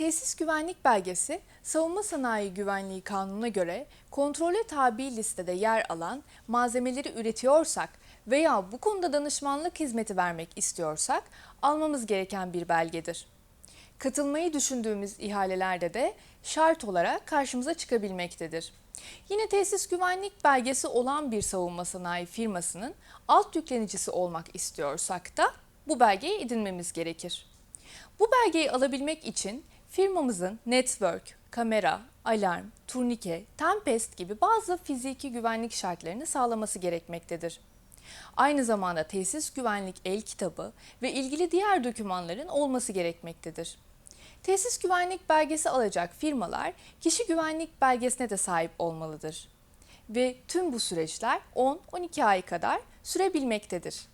Tesis güvenlik belgesi, Savunma Sanayi Güvenliği Kanunu'na göre kontrole tabi listede yer alan malzemeleri üretiyorsak veya bu konuda danışmanlık hizmeti vermek istiyorsak almamız gereken bir belgedir. Katılmayı düşündüğümüz ihalelerde de şart olarak karşımıza çıkabilmektedir. Yine tesis güvenlik belgesi olan bir savunma sanayi firmasının alt yüklenicisi olmak istiyorsak da bu belgeyi edinmemiz gerekir. Bu belgeyi alabilmek için firmamızın network, kamera, alarm, turnike, tempest gibi bazı fiziki güvenlik şartlarını sağlaması gerekmektedir. Aynı zamanda tesis güvenlik el kitabı ve ilgili diğer dokümanların olması gerekmektedir. Tesis güvenlik belgesi alacak firmalar kişi güvenlik belgesine de sahip olmalıdır. Ve tüm bu süreçler 10-12 ay kadar sürebilmektedir.